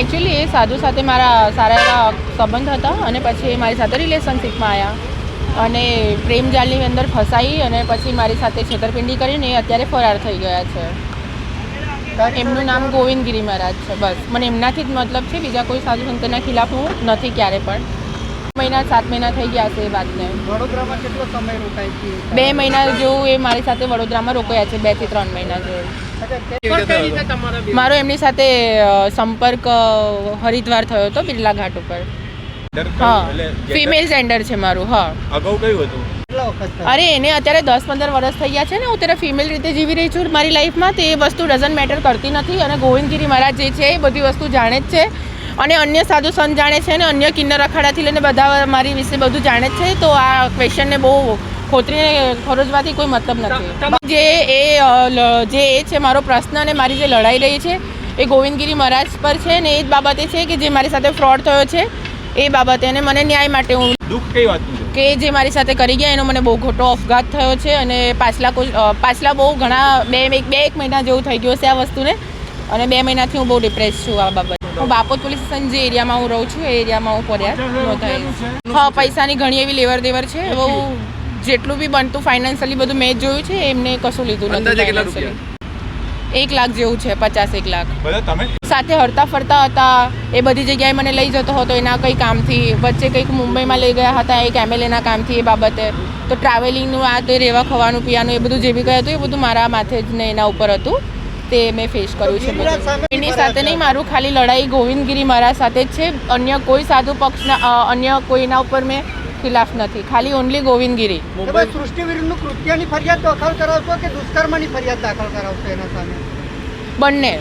Actually એ સાધુ સાથે મારા સારા એવા સંબંધ હતા અને પછી એ મારી સાથે રિલેશનશિપમાં આવ્યા અને પ્રેમ જાળની અંદર ફસાઈ અને પછી મારી સાથે છેતરપિંડી કરીને એ અત્યારે ફરાર થઈ ગયા છે. એમનું નામ ગોવિંદગીરી મહારાજ છે બસ. મને એમનાથી જ મતલબ છે બીજા કોઈ સાધુ સંતના ખિલાફ હું નથી ક્યારે પણ મહિના સાત મહિના થઈ ગયા છે એ વાતને. વડોદરામાં કેટલો સમય રોકાય છે? બે મહિના જેવું એ મારી સાથે વડોદરામાં રોકાયા છે બેથી ત્રણ મહિના જેવું. પણ કઈ રીતે તમારા બે- મારો એમની સાથે સંપર્ક હરિદ્વાર થયો હતો બિરલા ઘાટ ઉપર. હા ફિમેલ જેન્ડર છે મારું હા. અગાઉ કયું હતું? કેટલા વખત થયા? અરે એને અત્યારે દસ પંદર વર્ષ થઈ ગયા છે ને હું ત્યારે ફિમેલ રીતે જીવી રહી છું મારી લાઈફમાં તે વસ્તુ ડઝન્ટ મેટર કરતી નથી અને ગોવિંદગીરી મહારાજ જે છે એ બધી વસ્તુ જાણે જ છે. અને અન્ય સાધુ સંત જાણે છે અને અન્ય કિન્નર અખાડાથી લઈને બધા મારી વિશે બધું જાણે છે. તો આ ક્વેશ્ચનને બહુ ખોતરીને ખોરજવાથી કોઈ મતલબ નથી. જે એ જે એ છે મારો પ્રશ્ન અને મારી જે લડાઈ રહી છે એ ગોવિંદગીરી મહારાજ પર છે ને એ જ બાબતે છે કે જે મારી સાથે ફ્રોડ થયો છે એ બાબતે અને મને ન્યાય માટે હું દુઃખ કઈ વાત કે જે મારી સાથે કરી ગયા એનો મને બહુ ખોટો અફઘાત થયો છે અને પાછલા કોઈ પાછલા બહુ ઘણા બે એક બે એક મહિના જેવું થઈ ગયું છે આ વસ્તુને અને બે મહિનાથી હું બહુ ડિપ્રેસ છું આ બાબતે. હું બાપોદ પોલીસ સ્ટેશન જે એરિયામાં હું રહું છું એ એરિયામાં હું ફરિયાદ નોંધાવી હા પૈસાની ઘણી એવી લેવર દેવર છે. બહુ જેટલું બી બનતું ફાઇનાન્શિયલી બધું મેં જોયું છે એમને કશું લીધું નથી અંદાજે કેટલા financially. એક લાખ જેવું છે પચાસ એક લાખ. સાથે હરતા ફરતા હતા એ બધી જગ્યાએ મને લઈ જતો હતો એના કંઈ કામથી. વચ્ચે કંઈક મુંબઈમાં લઈ ગયા હતા એક એમએલએના કામથી એ બાબતે. તો ટ્રાવેલિંગનું આ તે રહેવા ખવાનું પીવાનું એ બધું જે બી કંઈ હતું એ બધું મારા માથે જ ને એના ઉપર હતું. તે મેં ફેસ કર્યું છે એની સાથે નહીં મારું ખાલી લડાઈ ગોવિંદગીરી મારા સાથે જ છે. અન્ય કોઈ સાધુ પક્ષના અન્ય કોઈના ઉપર મેં ખિલાફ નથી. ખાલી ઓનલી ગોવિંદગીરી. સૃષ્ટિ વિરુદ્ધનું કૃત્યની ફરિયાદ દાખલ કરાવશો કે દુષ્કર્મની ફરિયાદ દાખલ કરાવશો એના સામે? બંને.